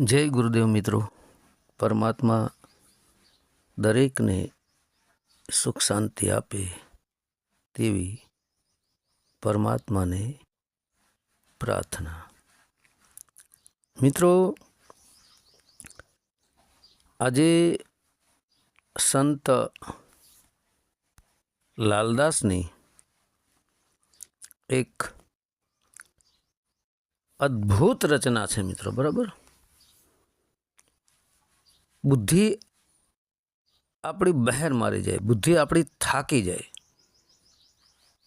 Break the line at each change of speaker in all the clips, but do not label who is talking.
જય ગુરુદેવ મિત્રો. પરમાત્મા દરેકને સુખ શાંતિ આપે તેવી પરમાત્માને પ્રાર્થના. મિત્રો, આજે સંત લાલદાસની એક અદ્ભુત રચના છે મિત્રો, બરાબર? બુદ્ધિ આપણી બહેર મારી જાય, બુદ્ધિ આપણી થાકી જાય.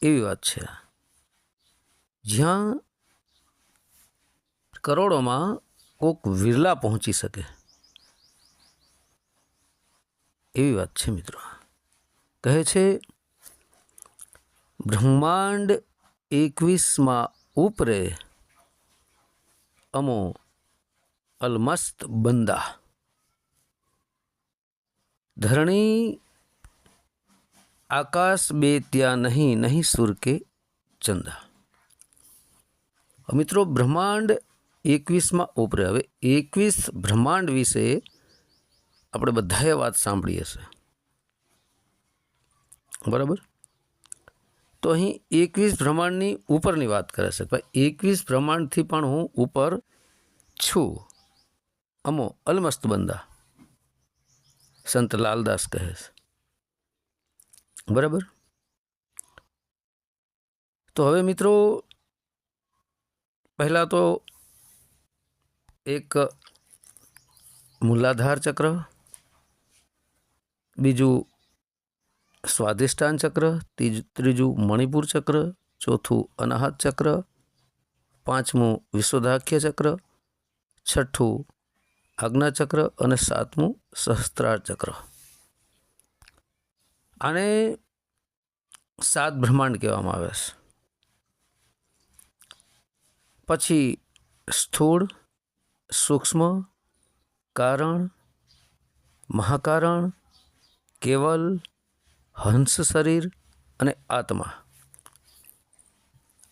એવી વાત છે. જ્યાં કરોડોમાં કોક વિરલા પહોંચી શકે. એવી વાત છે મિત્રો. કહે છે, બ્રહ્માંડ એકવીસમાં ઉપરે અમો અલમસ્ત બંદા. ધરણી આકાશ બે ત્યાં નહીં નહીં સુર કે ચંદા. મિત્રો, બ્રહ્માંડ એકવીસમાં ઉપરે. હવે એકવીસ બ્રહ્માંડ વિશે આપણે બધાએ વાત સાંભળી હશે. બરાબર? તો અહીં એકવીસ બ્રહ્માંડની ઉપરની વાત કરે છે. ભાઈ એકવીસ બ્રહ્માંડથી પણ હું ઉપર છું. અમો, અલમસ્ત બંદા. સંત લાલદાસ કહે છે. બરાબર? તો હવે મિત્રો, પહેલાં તો એક મૂલાધાર ચક્ર, બીજું સ્વાધિષ્ઠાન ચક્ર ત્રીજું મણિપુર ચક્ર, ચોથું અનાહત ચક્ર, પાંચમું વિશ્વદાખ્ય ચક્ર, છઠ્ઠું આજ્ઞા ચક્ર અને સાતમું સહસ્ત્રાર ચક્ર આને સાત બ્રહ્માંડ કહેવામાં આવે છે. પછી સ્થૂળ, સૂક્ષ્મ, કારણ, મહાકારણ, કેવલ, હંસ શરીર અને આત્મા.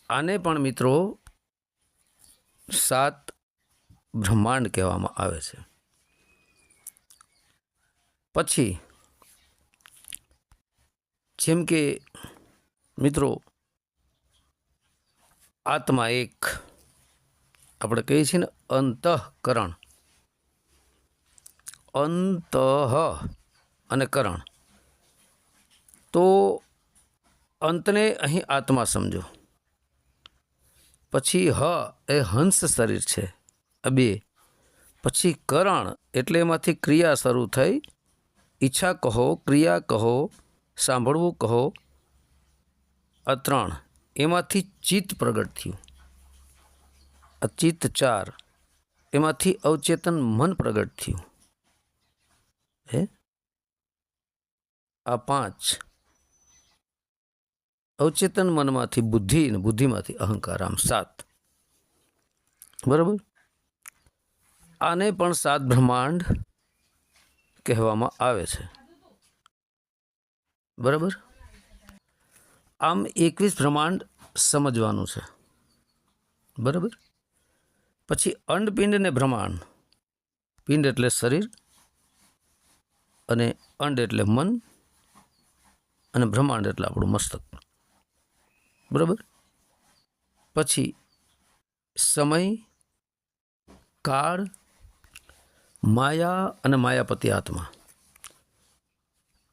આને પણ મિત્રો સાત બ્રહ્માંડ કહેવામાં આવે છે. પછી, જેમ કે, મિત્રો, આત્મા એક, આપણે કહીએ છીએ ને, અંતઃકરણ. અંતઃ અને કરણ. તો અંતને અહીં આત્મા સમજો. પછી હ એ હંસ શરીર છે. બે પછી કરણ એટલે એમાંથી ક્રિયા શરૂ થઈ. ઈચ્છા કહો, ક્રિયા કહો, સાંભળવું કહો. આ ત્રણ એમાંથી ચિત્ત પ્રગટ થયું. આ ચિત્ત ચાર એમાંથી અવચેતન મન પ્રગટ થયું. હે? આ પાંચ અવચેતન મનમાંથી બુદ્ધિ અને બુદ્ધિમાંથી અહંકાર, આમ સાત. બરાબર? આને પણ સાત બ્રહ્માંડ કહેવામાં આવે છે. બરાબર? આમ એકવીસ બ્રહ્માંડ સમજવાનું છે. બરાબર? પછી અંડપિંડ ને બ્રહ્માંડ. પિંડ એટલે શરીર અને અંડ એટલે મન અને બ્રહ્માંડ એટલે આપણું મસ્તક. બરાબર? પછી સમય, કાળ માયા અને માયાપતિ આત્મા.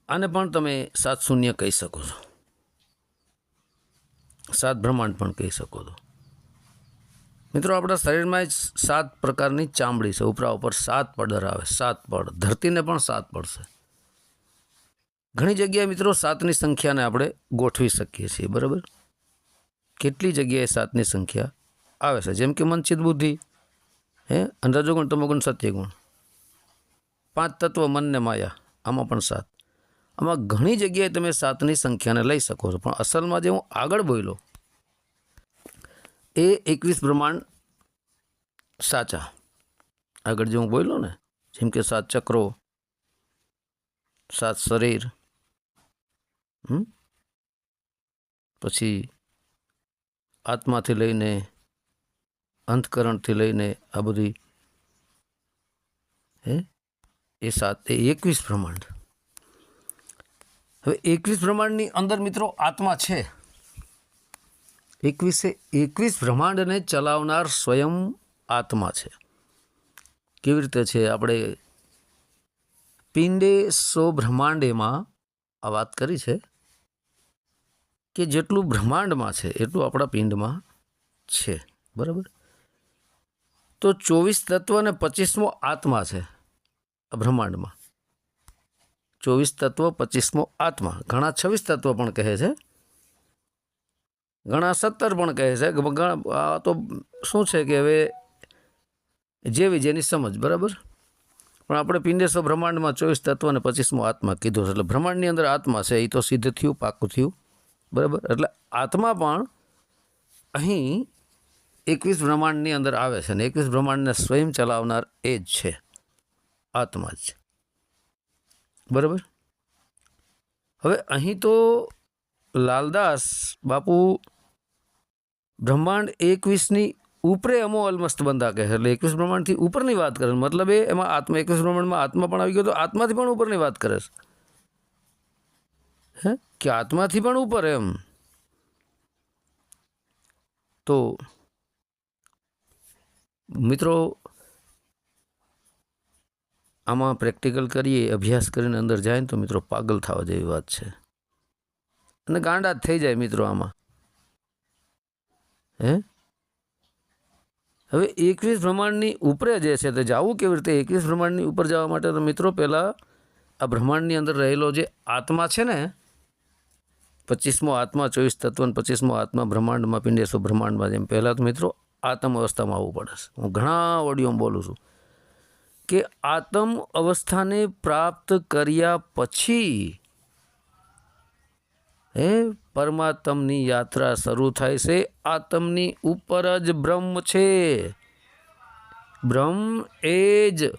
આને પણ તમે સાત શૂન્ય કહી શકો છો. સાત બ્રહ્માંડ પણ કહી શકો છો. મિત્રો, આપણા શરીરમાં સાત પ્રકારની ચામડી છે. ઉપરા ઉપર સાત પડ આવે સાત પડ ધરતીને પણ સાત પડશે ઘણી જગ્યાએ મિત્રો સાતની સંખ્યાને આપણે ગોઠવી શકીએ છીએ, બરાબર? કેટલી જગ્યાએ સાતની સંખ્યા આવે છે? જેમ કે મનચિત બુદ્ધિ, હે? અને રજોગુણ તમોગુણ સત્યગુણ. પાંચ તત્વ મનને માયા, આમાં પણ સાત. આમાં ઘણી જગ્યાએ તમે સાતની સંખ્યાને લઈ શકો છો, પણ અસલમાં જે હું આગળ બોલ્યો, એ એકવીસ બ્રહ્માંડ સાચા. આગળ જે હું બોલ્યો ને, જેમ કે સાત ચક્રો, સાત શરીર? પછી આત્માથી લઈને અંતકરણથી લઈને આ બધી, હે? એ સાત, એ એકવીસ બ્રહ્માંડ. હવે એકવીસ બ્રહ્માંડની અંદર મિત્રો આત્મા છે. એકવીસે એકવીસ બ્રહ્માંડને ચલાવનાર સ્વયં આત્મા છે. કેવી રીતે છે? આપણે પિંડે સો બ્રહ્માંડેમાં આ વાત કરી છે કે જેટલું બ્રહ્માંડમાં છે, એટલું આપણા પિંડમાં છે. બરાબર? તો ચોવીસ તત્વ અને પચીસમો આત્મા છે. બ્રહ્માંડમાં. ચોવીસ તત્વ, પચીસમો આત્મા. ઘણા છવ્વીસ તત્વ પણ કહે છે. ઘણા સત્તર પણ કહે છે. આ તો શું છે કે હવે જેવી જેની સમજ, બરાબર? પણ આપણે પિંડેશ્વર બ્રહ્માંડમાં ચોવીસ તત્વ અને પચીસમો આત્મા કીધું છે. એટલે બ્રહ્માંડની અંદર આત્મા છે એ તો સિદ્ધ થયું, પાકું થયું, બરાબર? એટલે આત્મા પણ અહીં એકવીસ બ્રહ્માંડની અંદર આવે છે અને એકવીસ બ્રહ્માંડને સ્વયં ચલાવનાર એ જ છે. આત્મા જ. છે બરાબર? હવે અહીં તો લાલદાસ બાપુ બ્રહ્માંડ એકવીસની ઉપરે અમો અલમસ્ત બંધા કહે એટલે એકવીસ બ્રહ્માંડથી ઉપરની વાત કરે મતલબ એ, એમાં આત્મા, એકવીસ બ્રહ્માંડમાં આત્મા પણ આવી ગયો તો આત્માથી પણ ઉપરની વાત કરે હે? કે આત્માથી પણ ઉપર એમ. તો મિત્રો આમાં પ્રેક્ટિકલ કરીએ, અભ્યાસ કરીને અંદર જાય ને તો મિત્રો પાગલ થવા જેવી વાત છે. અને ગાંડા જ થઈ જાય મિત્રો આમાં. હે? હવે એકવીસ બ્રહ્માંડની ઉપરે જે છે તે જવું કેવી રીતે? એકવીસ બ્રહ્માંડની ઉપર જવા માટે તો મિત્રો પહેલાં આ બ્રહ્માંડની અંદર રહેલો જે આત્મા છે ને, પચીસમો આત્મા, ચોવીસ તત્વ અને પચીસમો આત્મા બ્રહ્માંડમાં પિંડેશો બ્રહ્માંડમાં જેમ પહેલાં તો મિત્રો આત્મ અવસ્થામાં આવવું પડે છે. હું ઘણા ઓડિયોમાં બોલું છું. કે આત્મ અવસ્થાને પ્રાપ્ત કર્યા પછી હે, પરમાત્મની યાત્રા શરૂ થાય છે. આત્મની ઉપર જ બ્રહ્મ છે. બ્રહ્મ એ જ,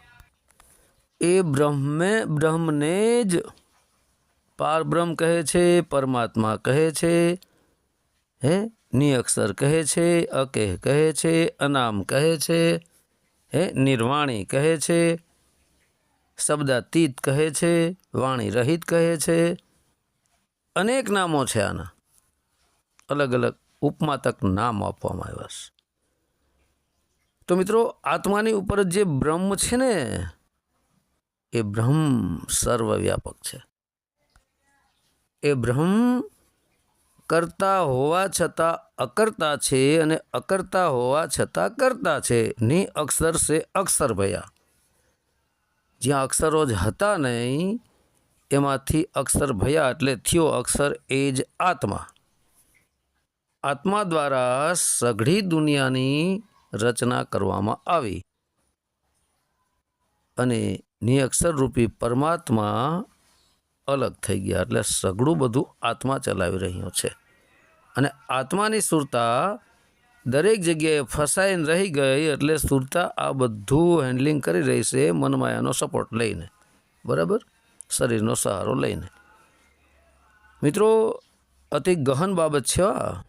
એ બ્રહ્મે બ્રહ્મને જ પાર બ્રહ્મ કહે છે, પરમાત્મા કહે છે, હે નિઅક્ષર કહે છે, અકેહ કહે છે, અનામ કહે છે હે, નિર્વાણી કહે છે, શબ્દાતીત કહે છે, વાણી રહિત કહે છે. અનેક નામો છે આના. અલગ અલગ ઉપમાતક નામ આપવામાં આવ્યા છે. તો મિત્રો, આત્માની ઉપર જ બ્રહ્મ છે ને, એ બ્રહ્મ સર્વવ્યાપક છે. એ બ્રહ્મ કરતા હોવા છતાં અકર્તા છે અને અકર્તા હોવા છતાં કરતા છે. ની અક્ષર છે અક્ષર ભયા. જ્યાં અક્ષરો જ હતા નહીં, એમાંથી અક્ષર ભયા એટલે થયો અક્ષર એ જ આત્મા. આત્મા દ્વારા સઘળી દુનિયાની રચના કરવામાં આવી. અને નિઅક્ષર રૂપી પરમાત્મા અલગ થઈ ગયા એટલે સઘળું બધું આત્મા ચલાવી રહ્યો છે. અને આત્માની સુરતા દરેક જગ્યાએ ફસાઈને રહી ગઈ એટલે સુરતા આ બધું હેન્ડલિંગ કરી રહી છે મનમાયાનો સપોર્ટ લઈને. બરાબર? શરીરનો સહારો લઈને. મિત્રો, અતિ ગહન બાબત છે આ.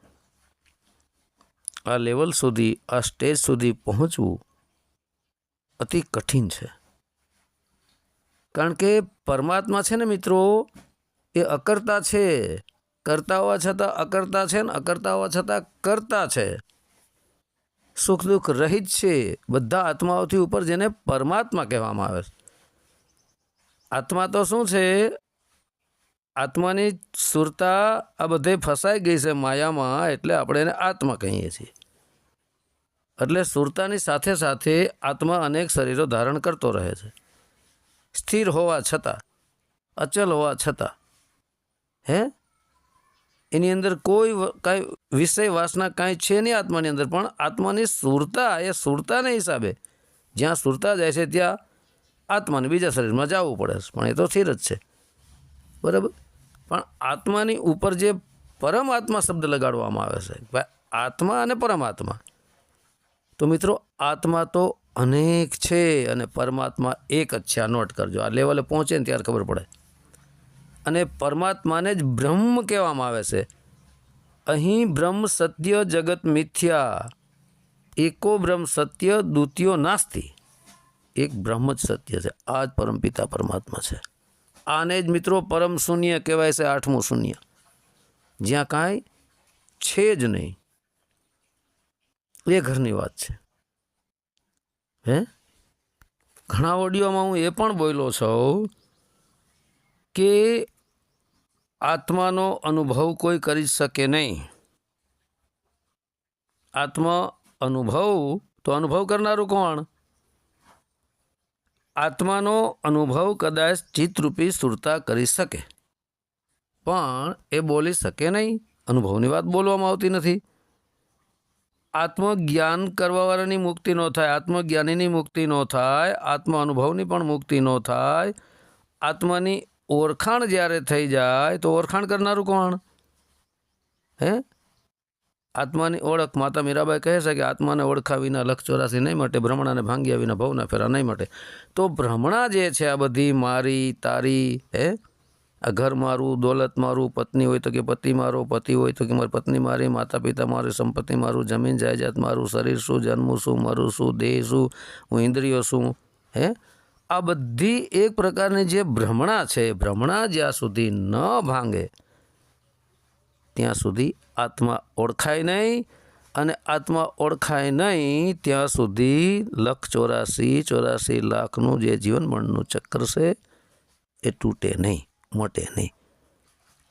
આ લેવલ સુધી, આ સ્ટેજ સુધી પહોંચવું અતિ કઠિન છે. કારણ કે પરમાત્મા છે ને મિત્રો, એ અકર્તા છે. કરતા હોવા છતાં અકર્તા છે ને અકર્તા હોવા છતાં કરતા છે. સુખ દુઃખ રહિત છે. બધા આત્માઓથી ઉપર જેને પરમાત્મા કહેવામાં આવે છે. આત્મા તો શું છે? આત્માની સુરતા આ બધે ફસાઈ ગઈ છે માયામાં, એટલે આપણે એને આત્મા કહીએ છીએ. એટલે સુરતાની સાથે સાથે આત્મા અનેક શરીરો ધારણ કરતો રહે છે. સ્થિર હોવા છતાં, અચલ હોવા છતાં. હે? એની અંદર કોઈ કાંઈ વિષય વાસના કાંઈ છે નહીં આત્માની અંદર, પણ આત્માની સુરતા, એ સુરતાને હિસાબે જ્યાં સુરતા જાય છે ત્યાં આત્માને બીજા શરીરમાં જવું પડે છે, પણ એ તો સ્થિર જ છે. બરાબર? પણ આત્માની ઉપર જે પરમાત્મા શબ્દ લગાડવામાં આવે છે, ભાઈ, આત્મા અને પરમાત્મા. તો મિત્રો, આત્મા તો અનેક છે અને પરમાત્મા એક જ છે. આ નોટ કરજો. આ લેવલે પહોંચે ને ત્યારે ખબર પડે. અને પરમાત્માને જ બ્રહ્મ કહેવામાં આવે છે. અહીં બ્રહ્મ સત્ય જગત મિથ્યા. એકો બ્રહ્મ સત્ય દ્વિતીયો નાસ્તી. એક બ્રહ્મ જ સત્ય છે. આ જ પરમપિતા પરમાત્મા છે. આને જ મિત્રો પરમ શૂન્ય કહેવાય છે આઠમું શૂન્ય. જ્યાં કાંઈ છે જ નહીં. એ ઘરની વાત છે. હે? ઘણા ઓડિયોમાં હું એ પણ બોલ્યો છું કે આત્માનો અનુભવ કોઈ કરી શકે નહીં. આત્મા અનુભવ, તો અનુભવ કરનારું કોણ? આત્માનો અનુભવ કદાચ ચિત્તરૂપી સુરતા કરી શકે, પણ એ બોલી શકે નહીં. અનુભવની વાત બોલવામાં આવતી નથી. આત્મજ્ઞાન કરવાવાળાની મુક્તિ ન થાય, આત્મજ્ઞાનીની મુક્તિ ન થાય આત્મ અનુભવની પણ મુક્તિ ન થાય. આત્માની ઓળખાણ જ્યારે થઈ જાય તો ઓળખાણ કરનારું કોણ? હે? આત્માની ઓળખ માતા મીરાબાઈ કહે છે કે આત્માને ઓળખા વિના લખ ચોરાસી નહીં માટે, ભ્રમણાને ભાંગ્યા વિના ભવના ફેરા નહીં માટે. તો ભ્રમણા જે છે આ બધી મારી, તારી, હે? ઘર મારું, દોલત મારું, પત્ની હોય તો કે પતિ મારો, પતિ હોય તો કે મારી પત્ની મારી માતા પિતા મારી, સંપત્તિ મારું, જમીન, જાયજાત મારું, શરીર શું, જન્મ શું, મારું શું, દેહ શું, હું ઇન્દ્રિયો શું, હે? આ બધી એક પ્રકારની જે ભ્રમણા છે, ભ્રમણા જ્યાં સુધી ન ભાંગે, ત્યાં સુધી આત્મા ઓળખાય નહીં અને આત્મા ઓળખાય નહીં ત્યાં સુધી લખ ચોરાસી ચોરાસી લાખનું જે જીવન મળનું ચક્ર છે, એ તૂટે નહીં. મોટે નહીં.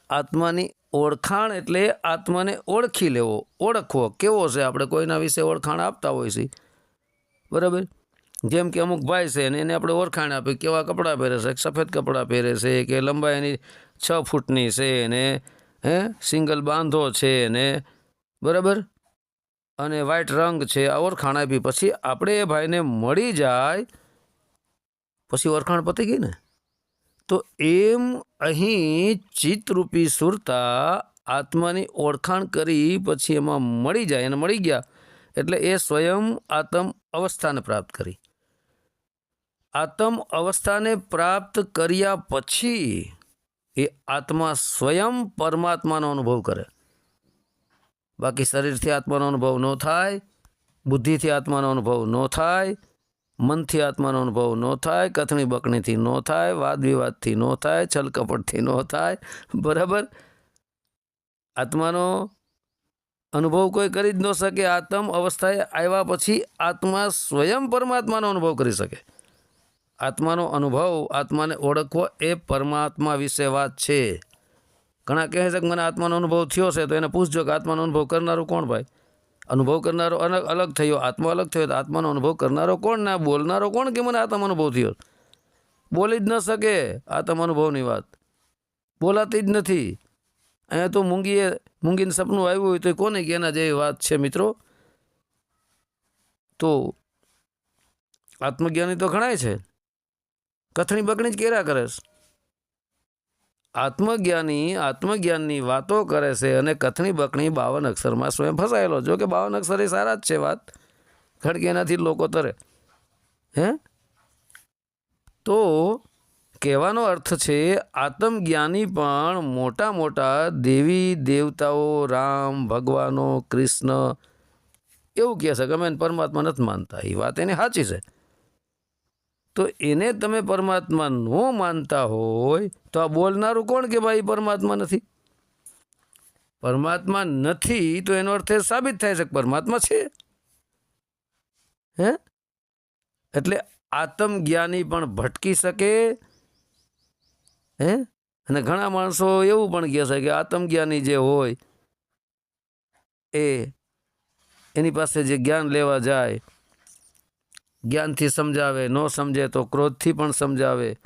આત્માની ઓળખાણ એટલે આત્માને ઓળખી લેવો. ઓળખવો. કેવો છે? આપણે કોઈના વિશે ઓળખાણ આપતા હોય છે. બરાબર? જેમ કે અમુક ભાઈ છે ને, એને આપણે ઓળખાણ આપી કેવા કપડાં પહેરે છે? સફેદ કપડાં પહેરે છે, કે લંબાઈ એની છ ફૂટની છે ને, હે? સિંગલ બાંધો છે ને, બરાબર? અને વ્હાઇટ રંગ છે. આ ઓળખાણ આપી પછી આપણે એ ભાઈને મળી જાય. પછી ઓળખાણ પતી ગઈ ને? તો એમ અહીં ચિત્તરૂપી સુરતા આત્માની ઓળખાણ કરી પછી એમાં મળી જાય અને મળી ગયા. એટલે એ સ્વયં આત્મ અવસ્થાને પ્રાપ્ત કરી. આત્મ અવસ્થાને પ્રાપ્ત કર્યા પછી એ આત્મા સ્વયં પરમાત્માનો અનુભવ કરે. બાકી શરીરથી આત્માનો અનુભવ ન થાય, બુદ્ધિથી આત્માનો અનુભવ ન થાય મનથી આત્માનો અનુભવ ન થાય, કથણી બકણીથી ન થાય વાદ વિવાદથી ન થાય, છલકપટથી ન થાય. બરાબર? આત્માનો અનુભવ કોઈ કરી જ ન શકે. આત્મ અવસ્થાએ આવ્યા પછી આત્મા સ્વયં પરમાત્માનો અનુભવ કરી શકે. આત્માનો અનુભવ આત્માને ઓળખવો એ પરમાત્મા વિશે વાત છે. ઘણા કહે છે કે મને આત્માનો અનુભવ થયો છે, તો એને પૂછજો કે આત્માનો અનુભવ કરનારું કોણ ભાઈ? અનુભવ કરનારો અલગ અલગ થયો, આત્મા અલગ થયો, તો આત્માનો અનુભવ કરનારો કોણ ના બોલનારો કોણ કે મને આત્મા અનુભવ થયો? બોલી જ ન શકે આત્મા અનુભવની વાત. બોલાતી જ નથી. અહીંયા તો મૂંગીએ મૂંગીને સપનું આવ્યું હોય તો કોને કે એના જેવી વાત છે મિત્રો? તો આત્મજ્ઞાની તો ઘણાય છે. કથણી બકણી જ કેરા કરે છે. આત્મજ્ઞાની આત્મજ્ઞાનની વાતો કરે છે અને કથની બકણી બાવન અક્ષરમાં સ્વયં ફસાયેલો. જો કે બાવન અક્ષર એ સારા જ છે વાત. ખડકે એનાથી લોકો તરે. હે? તો કહેવાનો અર્થ છે આત્મજ્ઞાની પણ મોટા મોટા દેવી દેવતાઓ, રામ, ભગવાનો, કૃષ્ણ એવું કહે છે. કે અમે પરમાત્મા નથી માનતા. એ વાત એની સાચી છે. તો એને તમે પરમાત્મા ન માનતા હોય તો આ બોલનારું કોણ કે ભાઈ પરમાત્મા નથી? પરમાત્મા નથી તો એનો અર્થ એ સાબિત થાય છે કે પરમાત્મા છે. હે? એટલે આત્મજ્ઞાની પણ ભટકી શકે. હે? અને ઘણા માણસો એવું પણ કહે છે કે આત્મજ્ઞાની જે હોય એ એની પાસે જે જ્ઞાન લેવા જાય જ્ઞાનથી સમજાવે, ન સમજે તો ક્રોધથી પણ સમજાવે,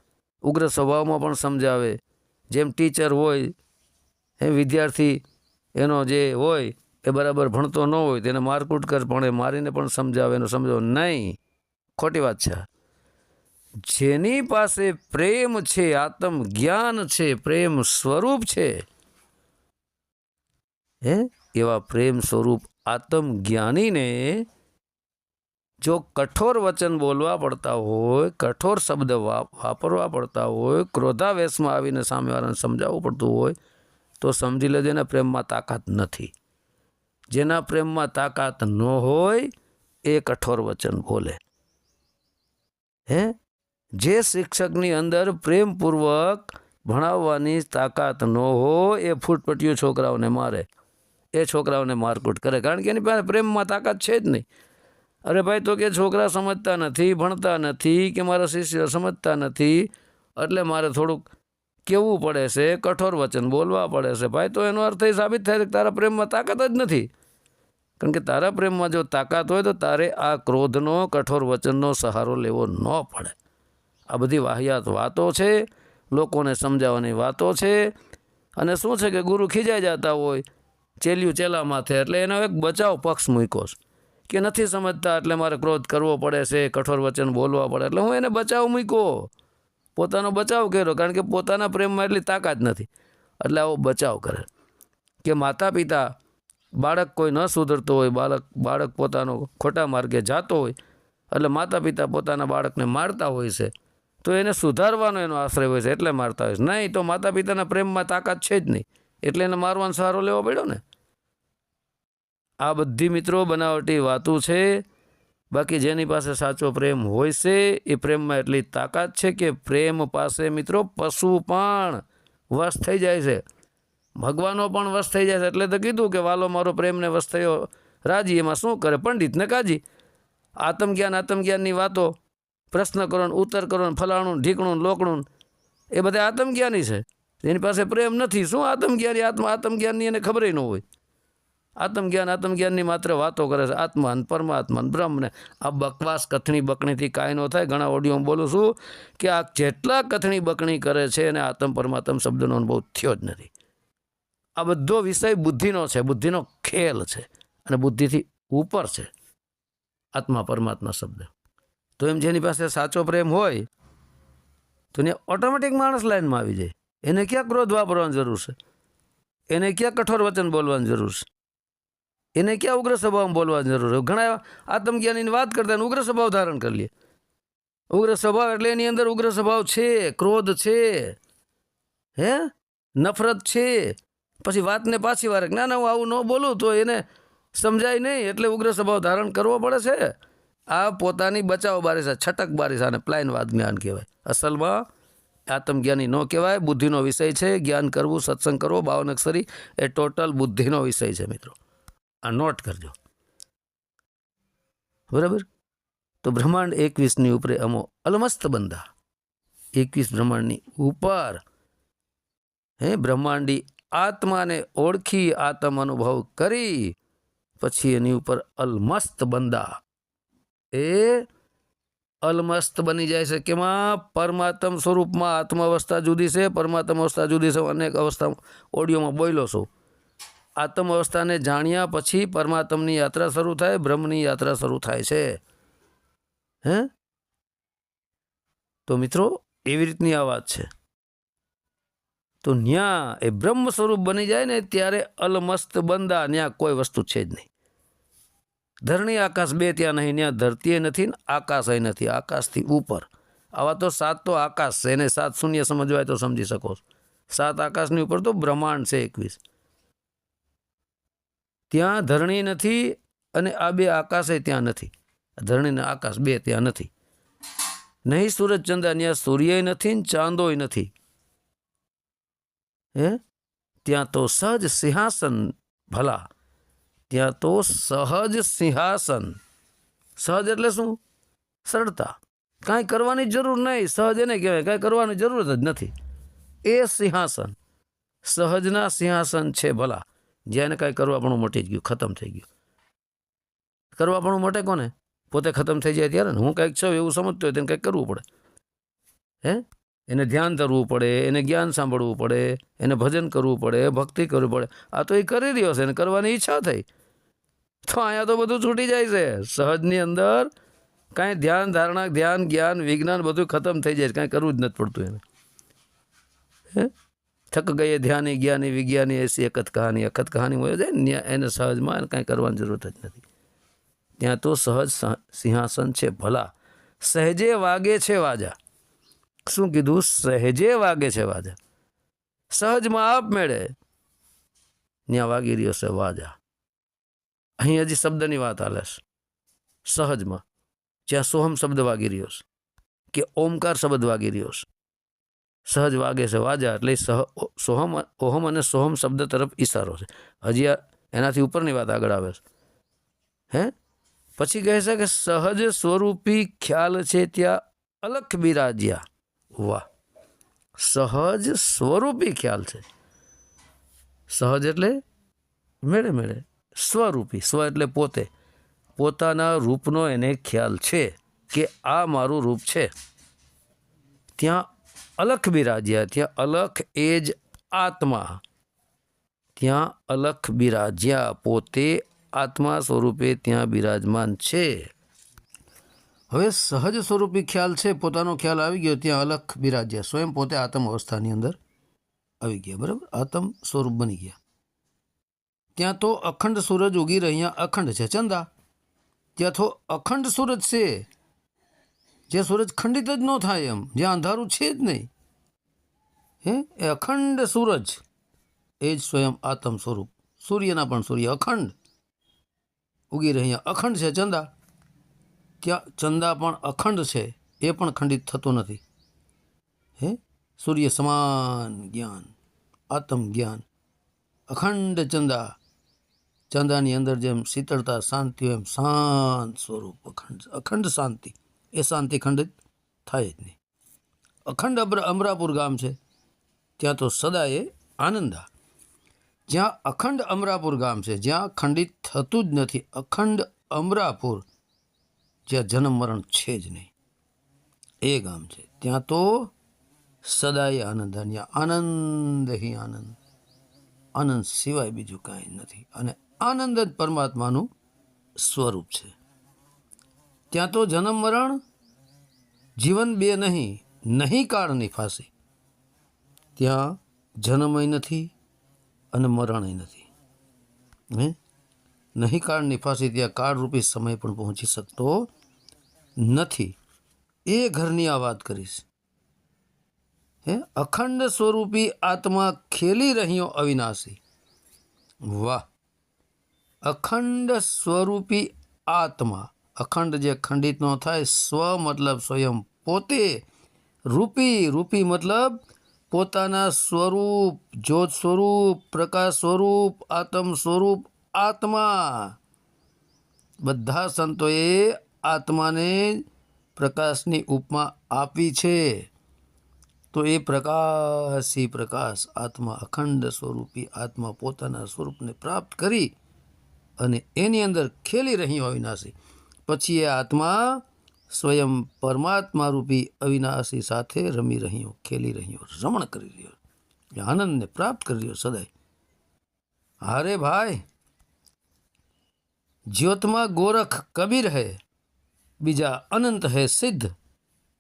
ઉગ્ર સ્વભાવમાં પણ સમજાવે. જેમ ટીચર હોય એ વિદ્યાર્થી, એનો જે હોય, એ બરાબર ભણતો ન હોય, તેને મારકૂટ કર, પણ એ મારીને પણ સમજાવે, એનો સમજો. નહીં, ખોટી વાત છે જેની પાસે પ્રેમ છે આત્મ જ્ઞાન છે, પ્રેમ સ્વરૂપ છે, હે, એવા પ્રેમ સ્વરૂપ આત્મ જ્ઞાનીને જો કઠોર વચન બોલવા પડતા હોય, કઠોર શબ્દ વાપરવા પડતા હોય, ક્રોધાવેશમાં આવીને સામેવાળાને સમજાવવું પડતું હોય, તો સમજી લેજો એના પ્રેમમાં તાકાત નથી. જેના પ્રેમમાં તાકાત ન હોય, એ કઠોર વચન બોલે. હે? જે શિક્ષકની અંદર પ્રેમપૂર્વક ભણાવવાની તાકાત ન હોય, એ ફૂટપટ્યું છોકરાઓને મારે. એ છોકરાઓને મારકૂટ કરે. કારણ કે એની પાસે પ્રેમમાં તાકાત છે જ નહીં. અરે ભાઈ, તો કે છોકરા સમજતા નથી, ભણતા નથી કે મારા શિષ્ય સમજતા નથી, એટલે મારે થોડુંક કેવું પડે છે? કઠોર વચન બોલવા પડે છે. ભાઈ, તો એનો અર્થ એ સાબિત થાય કે તારા પ્રેમમાં તાકાત જ નથી. કારણ કે તારા પ્રેમમાં જો તાકાત હોય તો તારે આ ક્રોધનો, કઠોર વચનનો સહારો લેવો ન પડે. આ બધી વાહિયાત વાતો છે, લોકોને સમજાવવાની વાતો છે. અને શું છે કે ગુરુ ખીજાઈ જતા હોય, ચેલ્યું ચેલા માથે, એટલે એનો એક બચાવ પક્ષ મૂક્યો છે. કે નથી સમજતા એટલે મારે ક્રોધ કરવો પડે છે, કઠોર વચન બોલવા પડે. એટલે હું એને બચાવ મૂક્યો. પોતાનો બચાવ કર્યો, કારણ કે પોતાના પ્રેમમાં એટલી તાકાત નથી. એટલે આવો બચાવ કરે. કે માતા પિતા બાળક કોઈ ન સુધરતો હોય, બાળક બાળક પોતાનો ખોટા માર્ગે જાતો હોય, એટલે માતા પિતા પોતાના બાળકને મારતા હોય છે, તો એને સુધારવાનો એનો આશ્રય હોય છે, એટલે મારતા હોય છે. નહીં, તો માતા પિતાના પ્રેમમાં તાકાત છે જ નહીં. એટલે એને મારવાનો સહારો લેવો પડ્યો ને? આ બધી મિત્રો બનાવટી વાતો છે. બાકી જેની પાસે સાચો પ્રેમ હોય છે, એ પ્રેમમાં એટલી તાકાત છે કે પ્રેમ પાસે મિત્રો પશુ પણ વશ થઈ જાય છે. ભગવાનો પણ વશ થઈ જાય છે એટલે તો કીધું કે વાલો મારો પ્રેમને વશ થયો, રાજી, એમાં શું કરે? પંડિતને કાજી આત્મજ્ઞાન આત્મજ્ઞાનની વાતો. પ્રશ્ન કરો ઉત્તર કરો ફલાણું, ઢીકણું, લોકણું. એ બધા આત્મજ્ઞાની છે. એની પાસે પ્રેમ નથી. શું આત્મજ્ઞાની? આત્મા, આત્મજ્ઞાનની એને ખબર ન હોય. આત્મજ્ઞાન, આત્મજ્ઞાનની માત્ર વાતો કરે છે. આત્માન, પરમાત્માન પરમાત્મા ને બ્રહ્મ ને આ બકવાસ કથણી બકણીથી કાંઈ ન થાય. ઘણા ઓડિયો બોલું છું કે આ જેટલા કથણી બકણી કરે છે, એને આત્મ, પરમાત્મ શબ્દનો અનુભવ થયો જ નથી. આ બધો વિષય બુદ્ધિનો છે, બુદ્ધિનો ખેલ છે અને બુદ્ધિથી ઉપર છે. આત્મા, પરમાત્મા શબ્દ. તો એમ જેની પાસે સાચો પ્રેમ હોય, તો એને ઓટોમેટિક માણસ લાઈનમાં આવી જાય. એને ક્યાં ક્રોધ વાપરવાની જરૂર છે? એને ક્યાં કઠોર વચન બોલવાની જરૂર છે? એને ક્યાં ઉગ્ર સ્વભાવમાં બોલવાની જરૂર હોય ઘણા એવા આત્મજ્ઞાનીની વાત કરતા ઉગ્ર સ્વભાવ ધારણ કરી લે. ઉગ્ર સ્વભાવ એટલે એની અંદર ઉગ્ર સ્વભાવ છે, ક્રોધ છે, હે? નફરત છે. પછી વાતને પાછી વારે, ના ના, હું આવું ન બોલું, તો એને સમજાય નહીં. એટલે ઉગ્ર સ્વભાવ ધારણ કરવો પડે છે. આ પોતાની બચાવ બારીસા છટક બારીસા અને પ્લાયનવાદ જ્ઞાન કહેવાય. અસલમાં આત્મજ્ઞાની ન કહેવાય, બુદ્ધિનો વિષય છે. જ્ઞાન કરવું, સત્સંગ કરવો બાવન અક્ષરી એ ટોટલ બુદ્ધિનો વિષય છે, મિત્રો. આ નોટ કરજો. બરાબર? તો બ્રહ્માંડ એકવીસની ઉપર અમો અલમસ્ત બંધા. એકવીસ બ્રહ્માંડની ઉપર. હે, બ્રહ્માંડી આત્માને ઓળખી આત્મ અનુભવ કરી, પછી એની ઉપર અલમસ્ત બંદા એ અલમસ્ત બની જાય છે કેમાં? પરમાત્મ સ્વરૂપમાં આત્મ અવસ્થા જુદી છે પરમાત્મ અવસ્થા જુદી છે, અનેક અવસ્થા ઓડિયોમાં બોલ્યો છું. આત્મ અવસ્થાને જાણ્યા પછી પરમાત્મની યાત્રા શરૂ થાય, બ્રહ્મની યાત્રા શરૂ થાય છે. હે? તો મિત્રો, એવી રીતની આ વાત છે. તો ન્યા એ બ્રહ્મ સ્વરૂપ બની જાય ને ત્યારે અલમસ્ત બંદા ન્યા કોઈ વસ્તુ છે જ નહીં. ધરણી આકાશ બે ત્યાં નહીં ત્યાં ધરતીએ નથી ને આકાશય નથી, આકાશથી ઉપર. આવા તો સાત તો આકાશ છે, એને સાત શૂન્ય સમજવાય તો સમજી શકો સાત આકાશની ઉપર તો બ્રહ્માંડ છે એકવીસ. ત્યાં ધરણી નથી અને આ બે આકાશે ત્યાં નથી. ધરણી ને આકાશ બે ત્યાં નથી. નહીં સૂરજ ત્યાં સૂર્ય નથી ને ચાંદોય નથી. હે? ત્યાં તો સહજ સિંહાસન ભલા. ત્યાં તો સહજ સિંહાસન. સહજ એટલે શું? સરળતા. કાંઈ કરવાની જરૂર નહીં. સહજ એને કહેવાય. કાંઈ કરવાની જરૂર જ નથી. એ સિંહાસન. સહજના સિંહાસન છે ભલા. જેને કાંઈ કરવા પણ મટી જ ગયું, ખતમ થઈ ગયું. કરવા પણ મટે કોને? પોતે ખતમ થઈ જાય ત્યારે ને? હું કાંઈક છું એવું સમજતો હોય તેને કંઈક કરવું પડે. હે? એને ધ્યાન ધરવું પડે, એને જ્ઞાન સાંભળવું પડે, એને ભજન કરવું પડે, ભક્તિ કરવી પડે. આ તો એ કરી રહ્યો છે એને કરવાની ઈચ્છા થઈ. તો અહીંયા તો બધું છૂટી જાય છે. સહજની અંદર કાંઈ ધ્યાન ધારણા ધ્યાન જ્ઞાન, વિજ્ઞાન બધું ખતમ થઈ જાય છે. કાંઈ કરવું જ નથી પડતું એને. હે? થક ગયે ધ્યાની જ્ઞાની વિજ્ઞાની એસી અખત કહાની. અખત કહાની હોય ને એને સહજમાં એને કાંઈ કરવાની જરૂરત જ નથી. ત્યાં તો સહજ સિંહાસન છે ભલા. સહેજે વાગે છે વાજા. શું કીધું? સહેજે વાગે છે વાજા. સહજમાં આપ મેળે. ત્યાં વાગી રહ્યો છે વાજા. અહીં હજી શબ્દની વાત હાલે છે. સહજમાં. જ્યાં સોહમ શબ્દ વાગી રહ્યો છે. કે ઓમકાર શબ્દ વાગી રહ્યો છે. સહજ વાગે છે. વાજા એટલે સહ, સોહમ, ઓહમ અને સોહમ શબ્દ તરફ ઈશારો છે. હજી આ એનાથી ઉપરની વાત આગળ આવે છે. હે? પછી કહે છે કે સહજ સ્વરૂપી ખ્યાલ છે ત્યાં અલખ બિરાજ્યા. વાહ. સહજ સ્વરૂપી ખ્યાલ છે. સહજ એટલે મેળે મેળે સ્વરૂપી. સ્વ એટલે પોતે. પોતાના રૂપનો એને ખ્યાલ છે કે આ મારું રૂપ છે. ત્યાં અલખ બિરાજ્યા ત્યાં અલખ એ જ આત્મા ત્યાં અલખ બિરાજ્યા પોતે આત્મા સ્વરૂપે ત્યાં બિરાજમાન છે હવે સહજ સ્વરૂપી ખ્યાલ છે, પોતાનો ખ્યાલ આવી ગયો, ત્યાં અલખ બિરાજ્યા, સ્વયં પોતે આત્મ અવસ્થાની અંદર આવી ગયા, બરાબર? આત્મ સ્વરૂપ બની ગયા. ત્યાં તો અખંડ સૂરજ ઉગી રહ્યા, અખંડ છે, ચંદા. ત્યાં તો અખંડ સૂરજ છે. જે સૂરજ ખંડિત જ ન થાય એમ જ્યાં અંધારું છે જ નહીં. હે? એ અખંડ સૂરજ, એ જ સ્વયં આત્મ સ્વરૂપ. સૂર્યના પણ સૂર્ય અખંડ. ઉગી રહ્યા અખંડ છે ચંદા. ત્યાં ચંદા પણ અખંડ છે, એ પણ ખંડિત થતું નથી. હે? સૂર્ય સમાન જ્ઞાન, આત્મ જ્ઞાન. અખંડ ચંદા. ચંદાની અંદર જેમ શીતળતા, શાંતિ હોય એમ શાંત સ્વરૂપ અખંડ અખંડ શાંતિ. એ શાંતિ ખંડિત થાય જ નહીં. અખંડ અમરાપુર ગામ છે. ત્યાં તો સદાએ આનંદા જ્યાં અખંડ અમરાપુર ગામ છે, જ્યાં ખંડિત થતું જ નથી. અખંડ અમરાપુર, જ્યાં જન્મ મરણ છે જ નહીં. એ ગામ છે. ત્યાં તો સદાય આનંદ ત્યાં આનંદ હિ આનંદ. આનંદ સિવાય બીજું કાંઈ નથી. અને આનંદ જ પરમાત્માનું સ્વરૂપ છે. ત્યાં તો જન્મ મરણ, જીવન બે નહીં નહીં કાળની ફાંસી. ત્યાં જન્મય નથી અને મરણય નથી. હે? નહીં કાળની ફાંસી ત્યાં કાળરૂપી સમય પણ પહોંચી શકતો નથી. એ ઘરની આ વાત કરીશ. હે? અખંડ સ્વરૂપી આત્મા ખેલી રહ્યો અવિનાશી. વાહ! અખંડ સ્વરૂપી આત્મા અખંડ જે ખંડિત ન થાય, સ્વ મતલબ સ્વયં. પોતે રૂપી રૂપી મતલબ પોતાના સ્વરૂપ, જ્યોત સ્વરૂપ, પ્રકાશ સ્વરૂપ, આત્મ સ્વરૂપ, આત્મા. બધા સંતોએ આત્માને પ્રકાશની ઉપમા આપી છે. તો એ પ્રકાશી પ્રકાશ, આત્મા અખંડ સ્વરૂપી આત્મા પોતાના સ્વરૂપને પ્રાપ્ત કરી અને એની અંદર ખેલી રહ્યો અવિનાશી. પછી એ આત્મા સ્વયં પરમાત્મા રૂપી અવિનાશી સાથે રમી રહ્યો, ખેલી રહ્યો, રમણ કરી રહ્યો આનંદને પ્રાપ્ત કરી રહ્યો સદાય હારે ભાઈ, જ્યોતમાં ગોરખ કબીર હૈ, બીજા અનંત હૈ સિદ્ધ,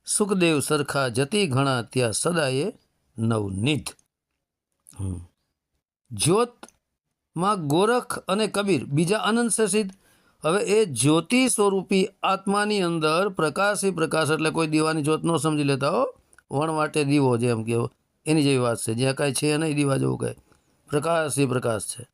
સુખદેવ સરખા જતી ઘણા ત્યાં સદાયે નવનિધ. જ્યોતમાં ગોરખ અને કબીર, બીજા અનંત છે સિદ્ધ હવે એ જ્યોતિ સ્વરૂપી આત્માની અંદર પ્રકાશી પ્રકાશ એટલે કોઈ દીવાની જ્યોત ન સમજી લેતા હો. વણ માટે દીવો જેમ કહેવો. એની જેવી વાત છે. જ્યાં કાંઈ છે નહીં દીવા જેવું કાંઈ. પ્રકાશી પ્રકાશ છે.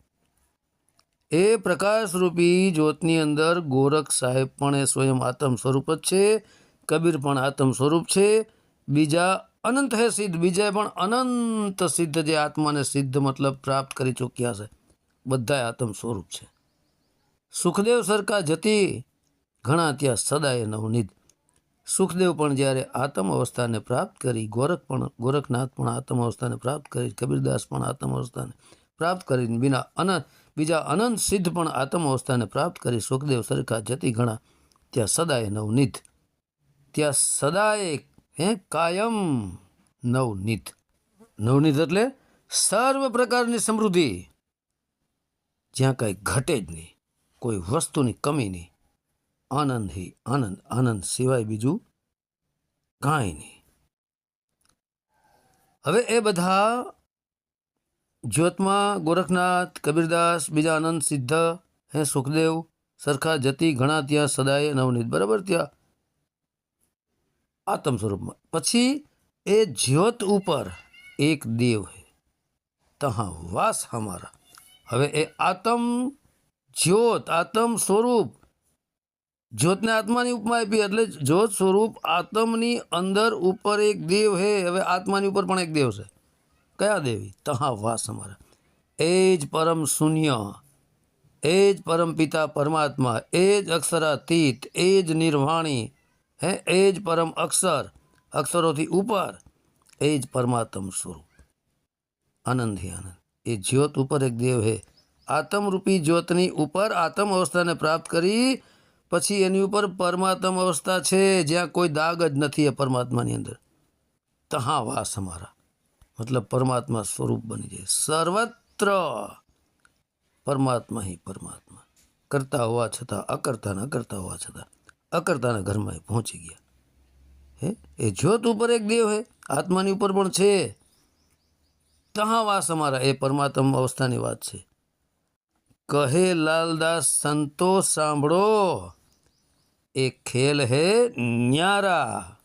એ પ્રકાશરૂપી જ્યોતની અંદર ગોરખ સાહેબ પણ એ સ્વયં આત્મ સ્વરૂપ જ છે. કબીર પણ આત્મ સ્વરૂપ છે. બીજા અનંત હે સિદ્ધ. બીજા પણ અનંત સિદ્ધ જે આત્માને સિદ્ધ મતલબ પ્રાપ્ત કરી ચૂક્યા છે. બધા આત્મ સ્વરૂપ છે. સુખદેવ સરકા જતી ઘણા ત્યાં સદાય નવનિધ સુખદેવ પણ જ્યારે આત્મ અવસ્થાને પ્રાપ્ત કરી, ગોરખ પણ, ગોરખનાથ પણ આત્મ અવસ્થાને પ્રાપ્ત કરી, કબીરદાસ પણ આત્મ અવસ્થાને પ્રાપ્ત કરી બિના અનંત, બીજા અનંત સિદ્ધ પણ આત્મ અવસ્થાને પ્રાપ્ત કરી સુખદેવ સરખા જતી ઘણા ત્યાં સદાય નવનિધ ત્યાં સદાય હે કાયમ નવનિધ નવનિધ એટલે સર્વ પ્રકારની સમૃદ્ધિ. જ્યાં કાંઈ ઘટે જ નહીં. કોઈ વસ્તુની કમી નહીં. આનંદ હી આનંદ આનંદ સિવાય બીજું કાંઈ નહીં. હવે એ બધા જ્યોતમાં, ગોરખનાથ, કબીરદાસ, બીજા આનંદ સિદ્ધ, હે સુખદેવ, સરખા જતી, ઘણા ત્યાં સદાય નવનીત, બરાબર ત્યાં આત્મ સ્વરૂપમાં. પછી એ જ્યોત ઉપર એક દેવ હે, તહા વાસ હમારા હવે એ આત્મ જ્યોત આત્મ સ્વરૂપ. જ્યોતને આત્માની ઉપમા આપી, એટલે જ્યોત સ્વરૂપ આત્મની અંદર ઉપર એક દેવ હે, હવે આત્માની ઉપર પણ એક દેવ છે. કયા દેવી? તહા વાસ અમારા. એ જ પરમ શૂન્ય, એ જ પરમ પિતા પરમાત્મા, એ જ અક્ષરાતીત, એ જ નિર્વાણી, હે, એ જ પરમ અક્ષર, અક્ષરોથી ઉપર, એ જ પરમાત્મ સ્વરૂપ. આનંદ હી આનંદ. એ જ્યોત ઉપર એક દેવ હે. આત્મરૂપી જ્યોતની ઉપર આત્મ અવસ્થાને પ્રાપ્ત કરી, પછી એની ઉપર પરમાત્મ અવસ્થા છે, જ્યાં કોઈ દાગ જ નથી એ પરમાત્માની અંદર. તહા વાસ અમારા. મતલબ પરમાત્મા સ્વરૂપ બની જાય. સર્વત્ર પરમાત્મા હિ પરમાત્મા. કરતા હોવા છતાં, અકર્તા ન કરતા હોવા છતાં, અકર્તાના ઘરમાં એ પહોંચી ગયા. હે? એ જ્યોત ઉપર એક દેવ હે, આત્માની ઉપર પણ છે. તહા વાસ અમારા. એ પરમાત્મ અવસ્થાની વાત છે. કહે લાલદાસ, સંતો સાંભળો. એ ખેલ હે ન્યારા.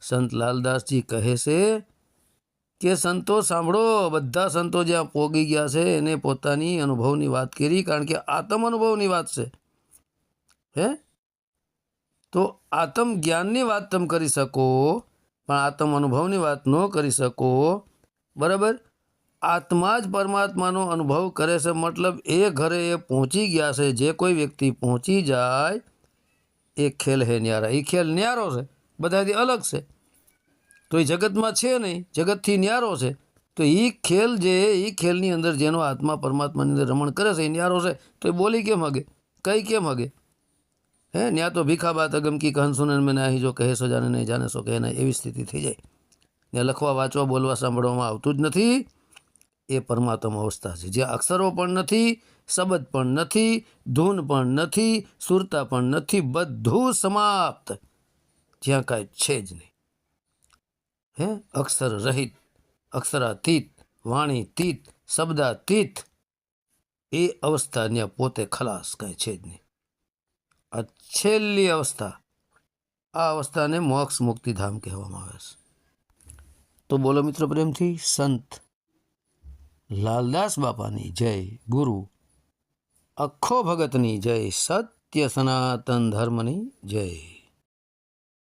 સંત લાલદાસજી કહે છે કે, સંતો સાંભળો, બધા સંતો જ્યાં પોગી ગયા છે, એને પોતાની અનુભવની વાત કરી, કારણ કે આત્મ અનુભવની વાત છે. હે? તો આત્મ જ્ઞાનની વાત તમે કરી શકો, પણ આત્મ અનુભવની વાત ન કરી શકો. બરાબર? આત્મા જ પરમાત્માનો અનુભવ કરે છે. મતલબ એ ઘરે એ પહોંચી ગયા છે. જે કોઈ વ્યક્તિ પહોંચી જાય, એ ખેલ હે ન્યારા. એ ખેલ ન્યારો છે. બધાથી અલગ છે. તો એ જગતમાં છે નહીં. જગતથી ન્યારો છે. તો એ ખેલ જે એ ખેલની અંદર જેનો આત્મા પરમાત્માની અંદર રમણ કરે છે એ ન્યારો છે. તો એ બોલી કેમ હગે? કઈ કેમ હગે? હે, ન્યા તો ભીખા બાત અગમકી કહન સુનન મેં નાહી. જો કહે સો જાને નહીં જાને સો કહે ના એવી સ્થિતિ થઈ જાય. ને લખવા, વાંચવા, બોલવા સાંભળવામાં આવતું જ નથી. એ પરમાત્મ અવસ્થા છે. જ્યાં અક્ષરો પણ નથી, શબ્દ પણ નથી, ધૂન પણ નથી, સુરતા પણ નથી, બધું સમાપ્ત. જ્યાં કાંઈ છે જ નહીં. હે? અક્ષર રહિત, અક્ષરાતીત, વાણીતીત, શબ્દાતીત, એ અવસ્થા પોતે ખલાસ કાંઈ છે જ નહીં. આ છેલ્લી અવસ્થા. આ અવસ્થાને મોક્ષ મુક્તિધામ કહેવામાં આવે છે. તો બોલો મિત્રો પ્રેમથી, સંત લાલદાસ બાપાની જય ગુરુ. અખો ભગતની જય સત્ય સનાતન ધર્મની જય.